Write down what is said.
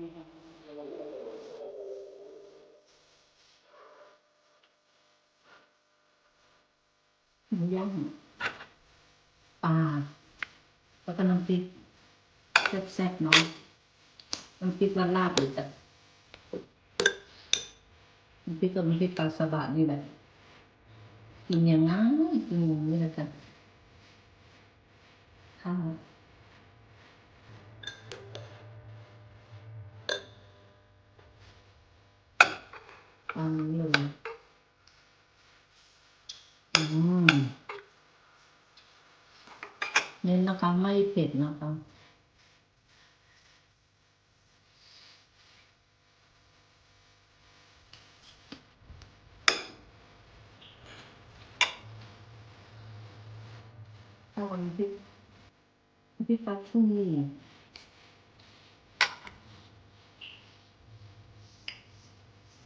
หมูย่างปลาแล้วก็น้ำพริกแซ่บๆเนาะน้ำพริกลาบๆเลยจ้ะน้ำพริกกับน้ำพริกปลาสบะนี่แหละกินยังไงกินอย่างนี้แล้วกันข้าว วางเลยอืมเน้นนะคะไม่เผ็ดนะคะเอาน้ำพริกน้ำพริกปลาทู